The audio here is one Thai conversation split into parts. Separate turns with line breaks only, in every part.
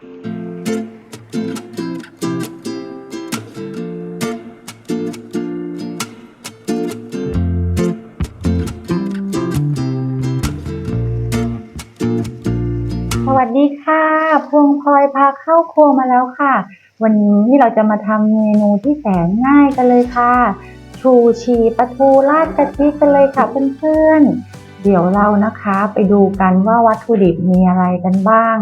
สวัสดีค่ะ พวงพลอยพาเข้าครัวมาแล้วค่ะ วันนี้เราจะมาทำเมนูที่แสนง่ายกันเลยค่ะ ชูชีปลาทูราดกะทิกันเลยค่ะเพื่อนๆเดี๋ยวเรานะคะไปดูกันว่าวัตถุดิบมีอะไรกันบ้าง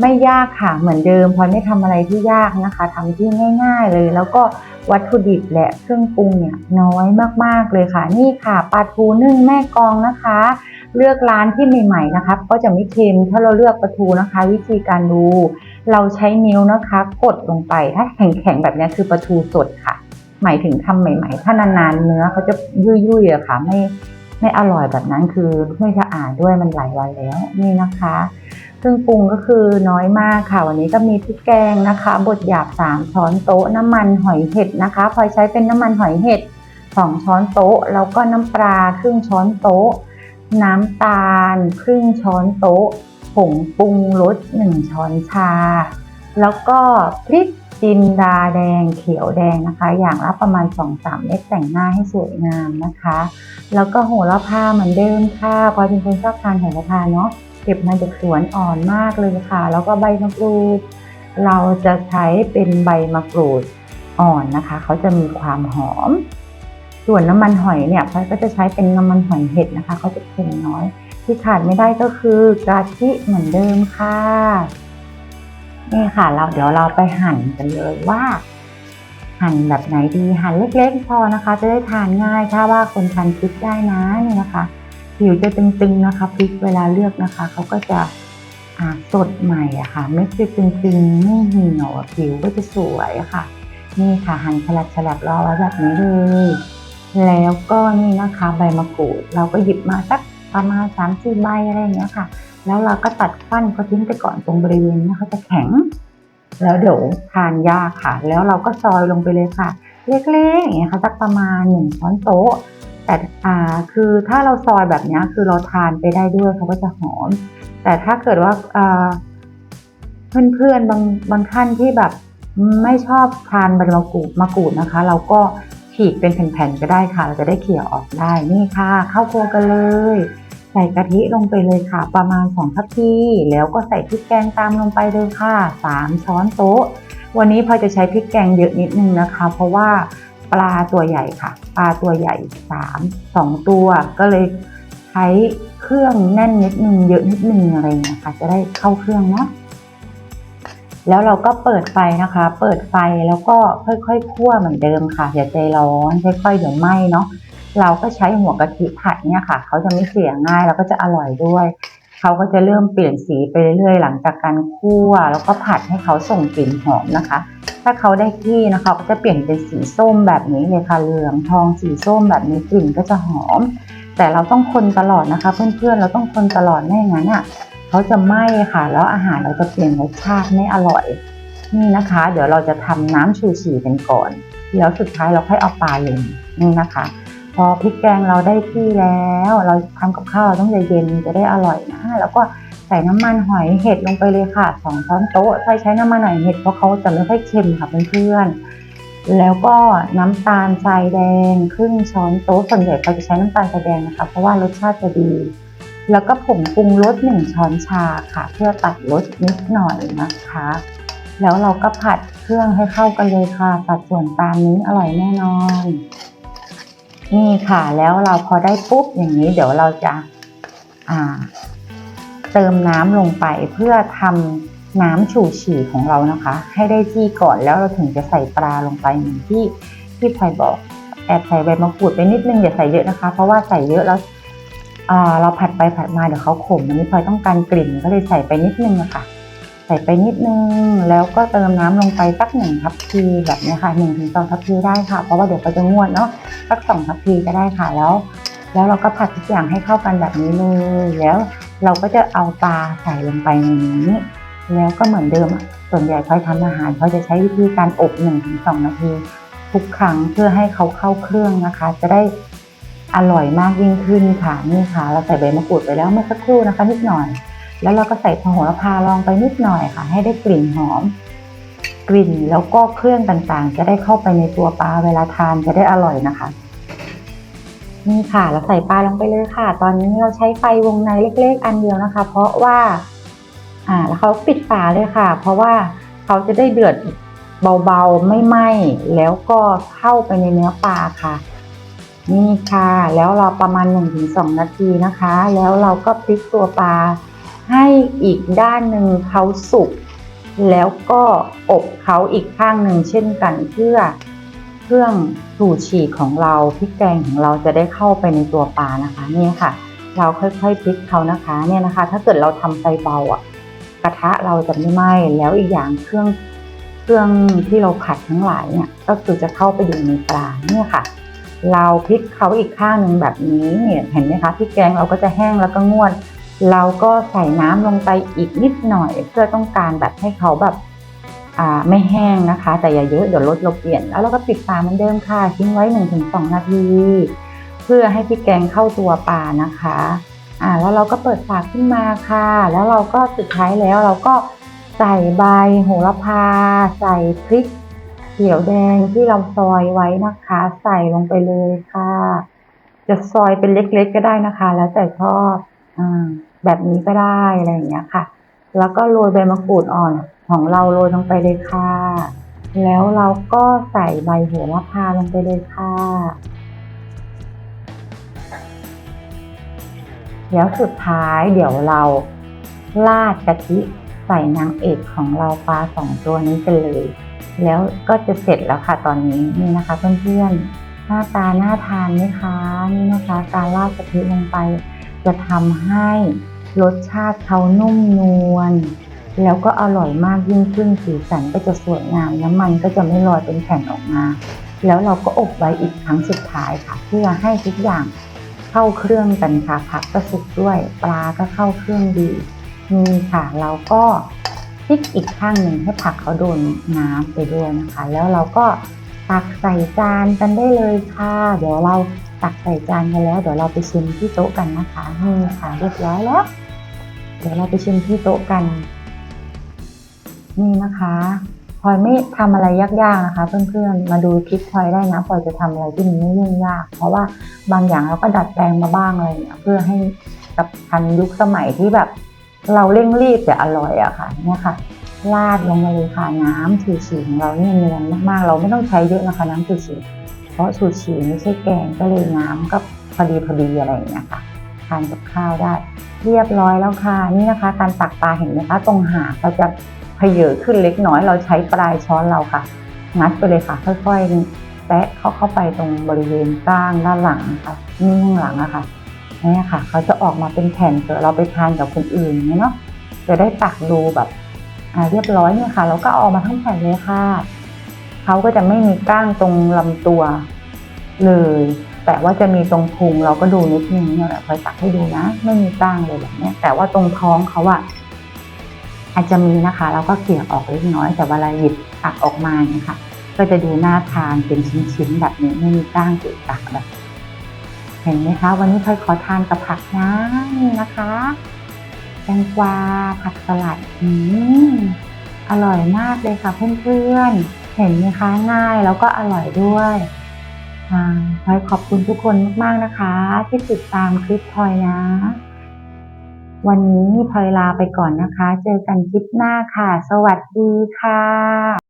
ไม่ยากค่ะเหมือนเดิมพลอยไม่ทำอะไรที่ยากนะคะทำที่ง่าย ๆเลย แล้วก็วัตถุดิบและเครื่องปรุงเนี่ยน้อยมากๆเลยค่ะ นี่ค่ะปลาทูนึ่งแม่กองนะคะ เลือกร้านที่ใหม่ๆนะคะก็จะไม่เค็มถ้าเราเลือกปลาทูนะคะ วิธีการดู เราใช้นิ้วนะคะ กดลงไปถ้าแข็งๆแบบนี้คือปลาทูสดค่ะ หมายถึงทำใหม่ ๆ ถ้านานๆเนื้อเขาจะยุ่ยๆอะค่ะไม่ไม่อร่อยแบบนั้นคือไม่สะอาดด้วยมันหลายวันแล้วนี่นะคะ เครื่องปรุงก็คือน้อยมากค่ะ วันนี้ก็มีพริกแกงนะคะบดหยาบ 3 ช้อนโต๊ะ น้ำมันหอยเห็ดนะคะพลอยใช้เป็นน้ำมันหอยเห็ด 2 ช้อนโต๊ะ แล้วก็น้ำปลาครึ่งช้อนโต๊ะ น้ำตาลครึ่งช้อนโต๊ะ ผงปรุงรส 1 ช้อนชา แล้วก็พริกจินดาแดงเขียวแดงนะคะ อย่างละประมาณ 2-3 เม็ดแต่งหน้าให้สวยงามนะคะ แล้วก็โหระพาเหมือนเดิมค่ะพลอยเป็นคนชอบทานโหระพาเนาะ ก็บมาจากสวนอ่อนมากเลยค่ะ แล้วก็ใบมะกรูด เราจะใช้เป็นใบมะกรูดอ่อนนะคะ เขาจะมีความหอม ส่วนน้ำมันหอยเนี่ยพลอยก็จะใช้เป็นน้ำมันหอยเห็ดนะคะ เขาจะเค็มน้อย ที่ขาดไม่ได้ก็คือกะทิเหมือนเดิมค่ะ นี่ค่ะ เราเดี๋ยวเราไปหั่นกันเลยว่า หั่นแบบไหนดีหั่นเล็กๆพอนะคะ จะได้ทานง่ายถ้าว่าคนทานพริกได้นะนี่นะคะ ผิวจะตึงๆนะคะพริกเวลาเลือกนะคะเขาก็จะสดใหม่อะค่ะไม่คือตึงๆไม่เหี่ยวอผิวก็จะสวยอะค่ะ นี่ค่ะหั่นฉลับฉลับรอไว้แบบนี้เลย แล้วก็นี่นะคะใบมะกรูด เราก็หยิบมาสักประมาณสามสี่ใบอะไรอย่างเงี้ยค่ะ แล้วเราก็ตัดฟันเขาทิ้งไปก่อนตรงบริเวณนี้เขาจะแข็ง แล้วเดี๋ยวทานยากค่ะ แล้วเราก็ซอยลงไปเลยค่ะ เล็กๆอย่างเงี้ยค่ะสักประมาณหนึ่งช้อนโต๊ะ แต่อ่าคือถ้าเราซอยแบบนี้คือเราทานไปได้ด้วยเขาก็จะหอม แต่ถ้าเกิดว่าอ่าเพื่อนๆบางบางท่านที่แบบไม่ชอบทานใบมะกรูดมะกรูดนะคะ เราก็ฉีกเป็นแผ่นๆก็ได้ค่ะ เราจะได้เขี่ยออกได้นี่ค่ะเข้าครัวกันเลย ใส่กะทิลงไปเลยค่ะ ประมาณ2ทัพพีแล้วก็ใส่พริกแกงตามลงไปเลยค่ะ 3 ช้อนโต๊ะ วันนี้พอยจะใช้พริกแกงเยอะนิดนึงนะคะ เพราะว่า ปลาตัวใหญ่ค่ะ ปลาตัวใหญ่3 2ตัวก็เลยใช้เครื่องแน่นนิดนึงเยอะนิดนึงอะไรเงี้ยค่ะ จะได้เข้าเครื่องเนาะแล้วเราก็เปิดไฟนะคะ เปิดไฟแล้วก็ค่อยๆคั่วเหมือนเดิมค่ะอย่าใจร้อนค่อยๆเดี๋ยวไหม้เนาะเราก็ใช้หัวกะทิผัดเนี่ยค่ะ เขาจะไม่เสียง่ายแล้วก็จะอร่อยด้วย เขาก็จะเริ่มเปลี่ยนสีไปเรื่อยๆ หลังจากการคั่ว แล้วก็ผัดให้เขาส่งกลิ่นหอมนะคะ ถ้าเขาได้ที่นะคะก็จะเปลี่ยนเป็นสีส้มแบบนี้เลยค่ะเหลืองทองสีส้มแบบนี้กลิ่นก็จะหอม แต่เราต้องคนตลอดนะคะ เพื่อนๆเราต้องคนตลอดไม่อย่างนั้นอะเขาจะไหม้ค่ะ แล้วอาหารเราจะเปลี่ยนรสชาติไม่อร่อย นี่นะคะ เดี๋ยวเราจะทำน้ำชูชีกันก่อนแล้วสุดท้ายเราค่อยเอาปลาลงนี่นะคะ พอพริกแกงเราได้ที่แล้ว เราทำกับข้าวต้องใจเย็นจะได้อร่อยนะแล้วก็ ใส่น้ำมันหอยเห็ดลงไปเลยค่ะสองช้อนโต๊ะใช้ใช้น้ำมันหอยเห็ดเพราะเขาจะไม่ค่อยเค็มค่ะเพื่อนๆแล้วก็น้ำตาลทรายแดงครึ่งช้อนโต๊ะส่วนใหญ่เราจะใช้น้ำตาลทรายแดงนะคะ เพราะว่ารสชาติจะดี แล้วก็ผงปรุงรสหนึ่งช้อนชาค่ะ เพื่อตัดรสนิดหน่อยนะคะ แล้วเราก็ผัดเครื่องให้เข้ากันเลยค่ะสัดส่วนตามนี้อร่อยแน่นอนนี่ค่ะแล้วเราพอได้ปุ๊บอย่างนี้เดี๋ยวเราจะอ่า เติมน้ำลงไปเพื่อทำน้ำฉู่ฉี่ของเรานะคะ ให้ได้ที่ก่อนแล้วเราถึงจะใส่ปลาลงไปเหมือนที่ที่พลอยบอกแอบใส่ใบมะกรูดไปนิดนึงอย่าใส่เยอะนะคะ เพราะว่าใส่เยอะแล้วเราผัดไปผัดมาเดี๋ยวเขาขมอันนี้พลอยต้องการกลิ่นก็เลยใส่ไปนิดนึงอะค่ะ ใส่ไปนิดนึงแล้วก็เติมน้ำลงไปสักหนึ่งทัพพีแบบนี้ค่ะหนึ่งถึงสองทัพพีได้ค่ะ เพราะว่าเดี๋ยวเขาจะงวดเนาะสักสองทัพพีก็ได้ค่ะแล้ว แล้วเราก็ผัดทุกอย่างให้เข้ากันแบบนี้เลยแล้ว เราก็จะเอาปลาใส่ลงไปในนี้ แล้วก็เหมือนเดิมอะส่วนใหญ่พลอยทำอาหารเขาจะใช้วิธีการอบหนึ่งถึงสองนาที ทุกครั้งเพื่อให้เขาเข้าเครื่องนะคะ จะได้อร่อยมากยิ่งขึ้นค่ะนี่ค่ะ เราใส่ใบมะกรูดไปแล้วเมื่อสักครู่นะคะ นิดหน่อย แล้วเราก็ใส่โหระพาลองไปนิดหน่อยค่ะ ให้ได้กลิ่นหอม กลิ่นแล้วก็เครื่องต่างๆ จะได้เข้าไปในตัวปลาเวลาทานจะได้อร่อยนะคะ นี่ค่ะเราใส่ปลาลงไปเลยค่ะ ตอนนี้เราใช้ไฟวงในเล็ก ๆ อันเดียวนะคะ เพราะว่า อ่าแล้วเขาปิดฝาเลยค่ะ เพราะว่าเขาจะได้เดือดเบาๆไม่ไหม้แล้วก็เข้าไปในเนื้อปลาค่ะ นี่ค่ะ แล้วเราประมาณ 1-2 นาทีนะคะ แล้วเราก็พลิกตัวปลาให้อีกด้านหนึ่งเขาสุกแล้วก็อบเขาอีกข้างหนึ่งเช่นกันเพื่อ เครื่องถูฉีกของเราพริกแกงของเราจะได้เข้าไปในตัวปลานะคะนี่ค่ะเราค่อยๆพลิกเขานะคะเนี่ยนะคะ ถ้าเกิดเราทำไฟเบาอะกระทะเราจะไม่ไหม้แล้วอีกอย่างเครื่องเครื่องที่เราผัดทั้งหลายเนี่ยก็คือจะเข้าไปอยู่ในปลาเนี่ยค่ะ เราพลิกเขาอีกข้างหนึ่งแบบนี้เนี่ยเห็นไหมคะพริกแกงเราก็จะแห้งแล้วก็งวด เราก็ใส่น้ำลงไปอีกนิดหน่อย เพื่อต้องการแบบให้เขาแบบ ไม่แห้งนะคะ แต่อย่าเยอะเดี๋ยวรสเราเปลี่ยน แล้วเราก็ปิดฝาเหมือนเดิมค่ะ ทิ้งไว้ 1-2 นาที เพื่อให้พริกแกงเข้าตัวปลานะคะอ่าแล้วเราก็เปิดฝาขึ้นมาค่ะ แล้วเราก็สุดท้ายแล้วเราก็ใส่ใบโหระพา ใส่พริกเขียวแดงที่เราซอยไว้นะคะ ใส่ลงไปเลยค่ะ จะซอยเป็นเล็กๆก็ได้นะคะ แล้วแต่ชอบอ่าแบบนี้ก็ได้อะไรอย่างเงี้ยค่ะ แล้วก็โรยใบมะกรูดอ่อน ของเราโรยลงไปเลยค่ะ แล้วเราก็ใส่ใบโหระพาลงไปเลยค่ะ แล้วสุดท้ายเดี๋ยวเราราดกะทิใส่นางเอกของเราปลาสองตัวนี้กันเลย แล้วก็จะเสร็จแล้วค่ะตอนนี้นี่นะคะเพื่อนๆหน้าตาน่าทานไหมคะนี่นะคะ การราดกะทิลงไป จะทำให้รสชาติเขานุ่มนวล แล้วก็อร่อยมากยิ่งขึ้นสีสันก็จะสวยงามน้ำมันก็จะไม่ลอยเป็นแผ่นออกมา แล้วเราก็อบไว้อีกครั้งสุดท้ายค่ะ เพื่อให้ทุกอย่างเข้าเครื่องกันค่ะผักก็สุกด้วย ปลาก็เข้าเครื่องดีนี่ค่ะเราก็พลิกอีกข้างหนึ่งให้ผักเขาโดนน้ำไปด้วยนะคะ แล้วเราก็ตักใส่จานกันได้เลยค่ะ เดี๋ยวเราตักใส่จานกันแล้ว เดี๋ยวเราไปชิมที่โต๊ะกันนะคะนี่ค่ะเรียบร้อยแล้ว เดี๋ยวเราไปชิมที่โต๊ะกัน นี่นะคะพลอยไม่ทำอะไรยากๆนะคะ เพื่อนๆ มาดูคลิปพลอยได้นะพลอยจะทำอะไรที่มันไม่ยุ่งยาก เพราะว่าบางอย่างเราก็ดัดแปลงมาบ้างอะไรเงี้ยเพื่อให้กับทันยุคสมัยที่แบบ เราเร่งรีบแต่อร่อยอะค่ะ เนี่ยค่ะราดลงมาเลยค่ะน้ำชูชีของเราเนี่ยเนียนมากๆ เราไม่ต้องใช้เยอะนะคะน้ำชูชีเพราะชูชีไม่ใช่แกงก็เลยน้ำก็พอดีพอดีอะไรอย่างเงี้ยค่ะทานกับข้าวได้ เรียบร้อยแล้วค่ะนี่นะคะ การตักปลาเห็นไหมคะตรงหางเราจะ พเยอขึ้นเล็กน้อยเราใช้ปลายช้อนเราค่ะ งัดไปเลยค่ะ ค่อยๆแตะเข้าเข้าไปตรงบริเวณก้างด้านหลังค่ะนี่ข้างหลังอะค่ะนี่ค่ะ เขาจะออกมาเป็นแผ่นเกิดเราไปทานกับคนอื่นเนี่ยเนาะจะได้ตักดูแบบเรียบร้อยเนี่ยค่ะแล้วก็เอาออกมาทั้งแผ่นเลยค่ะเขาก็จะไม่มีก้างตรงลำตัวเลย แต่ว่าจะมีตรงพุงเราก็ดูนิดนึงเนี่ยแหละคอยตักให้ดูนะ ไม่มีก้างเลยแบบนี้แต่ว่าตรงท้องเขาอะ อาจจะมีนะคะ เราก็เกี่ยออกเล็กน้อย แต่เวลาหยิบตักออกมาเนี่ยค่ะ ก็จะดูน่าทานเป็นชิ้นๆแบบนี้ไม่มีก้างติดตักแบบเห็นไหมคะวันนี้พลอยขอทานกับผักนะนี่นะคะแตงกวาผักสลัดอืมอร่อยมากเลยค่ะเพื่อนๆเห็นไหมคะง่ายแล้วก็อร่อยด้วยพลอยขอบคุณทุกคนมากๆนะคะ ที่ติดตามคลิปพลอยนะ วันนี้พลอยลาไปก่อนนะคะ เจอกันคลิปหน้าค่ะ สวัสดีค่ะ